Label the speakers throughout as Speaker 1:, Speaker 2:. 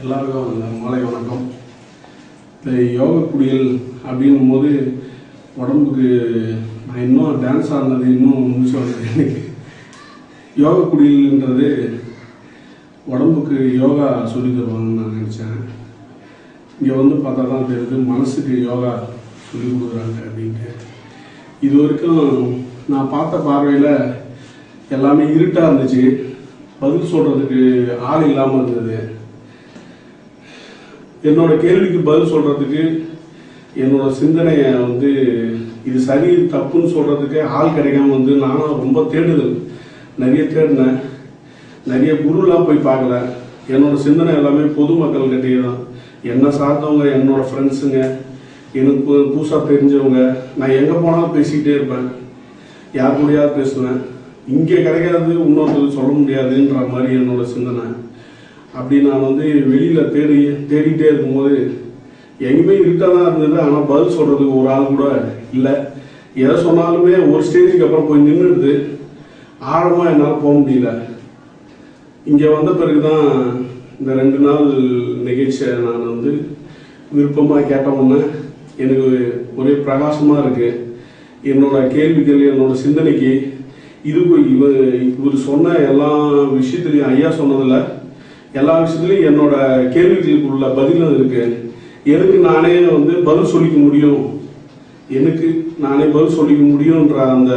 Speaker 1: எல்லாருக்கும் மாலை வணக்கம். இந்த யோக குடியல் அப்படின்னும் போது உடம்புக்கு நான் இன்னும் டான்ஸ் ஆடினது இன்னும் முடிச்சு வந்தது எனக்கு. யோக குடியல்ன்றது உடம்புக்கு யோகா சொல்லி தருவாங்கன்னு நான் நினச்சேன். இங்கே வந்து பார்த்தா தான் தெரியுது மனசுக்கு யோகா சொல்லி கொடுக்குறாங்க அப்படின்ட்டு. இது வரைக்கும் நான் பார்த்த பார்வையில் எல்லாமே இருட்டாக இருந்துச்சு. பதில் சொல்கிறதுக்கு ஆள் இல்லாமல் இருந்தது. என்னோட கேள்விக்கு பதில் சொல்கிறதுக்கு என்னோட சிந்தனையை வந்து இது சரி தப்புன்னு சொல்றதுக்கு ஆள் கிடைக்காம வந்து நானும் ரொம்ப தேடுதல். நிறைய தேடினேன். நிறைய குருலாம் போய் பார்க்கல. என்னோட சிந்தனை எல்லாமே பொதுமக்கள் கிட்டே தான். என்னை சார்ந்தவங்க என்னோட ஃப்ரெண்ட்ஸுங்க எனக்கு பு- தெரிஞ்சவங்க. நான் எங்கே போனாலும் பேசிக்கிட்டே இருப்பேன். யார் கூடயாவது பேசுவேன். இங்கே கிடைக்காது இன்னொருத்தர் சொல்ல முடியாதுன்ற மாதிரி என்னோட சிந்தனை. அப்படி நான் வந்து வெளியில் தேடி தேடிட்டே இருக்கும்போது எங்கேயுமே இருட்டாக தான் இருந்தது. ஆனால் பதில் சொல்கிறதுக்கு ஒரு ஆள் கூட இல்லை. எதை சொன்னாலுமே ஒரு ஸ்டேஜுக்கு அப்புறம் போய் நின்றுடுது. ஆழமாக என்னால் போக முடியல. இங்கே வந்த பிறகு தான் இந்த ரெண்டு நாள் நிகழ்ச்சியை நான் வந்து விருப்பமாக கேட்ட உடனே எனக்கு ஒரே பிரகாசமாக இருக்கு. என்னோட கேள்விகள் என்னோட சிந்தனைக்கு இதுக்கு இவர் இவர் சொன்ன எல்லா விஷயத்துலையும் ஐயா சொன்னதில் எல்லா விஷயத்துலையும் என்னோட கேள்விகளுக்கு உள்ள பதிலும் இருக்கு? எனக்கு நானே வந்து பதில் சொல்லிக்க முடியும்? எனக்கு நானே பதில் சொல்லிக்க முடியும்ன்ற அந்த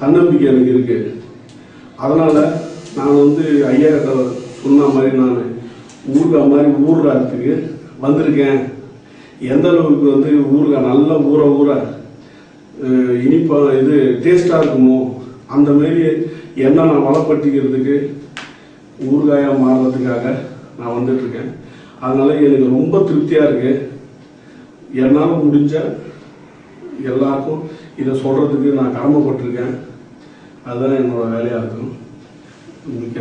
Speaker 1: தன்னம்பிக்கை எனக்கு இருக்கு. அதனால நான் வந்து ஐயா கிட்ட சொன்ன மாதிரி நான் ஊறுகாய் மாதிரி ஊர்றதுக்கு வந்திருக்கேன். எந்த அளவுக்கு வந்து ஊறுகாய் நல்லா ஊற ஊற இனிப்பாக இனிப்பா இது டேஸ்டாக இருக்குமோ அந்த மாரி என்ன நான் வளப்படுத்திக்கிறதுக்கு ஊறுகாயாக மாறுறதுக்காக நான் வந்துட்டு இருக்கேன் அதனால எனக்கு ரொம்ப திருப்தியாக இருக்கு. என்னால் முடிஞ்ச எல்லாருக்கும் இதை சொல்றதுக்கு நான் கடமைப்பட்டிருக்கேன். அதுதான் என்னோட வேலையாக இருக்கும் மிக்க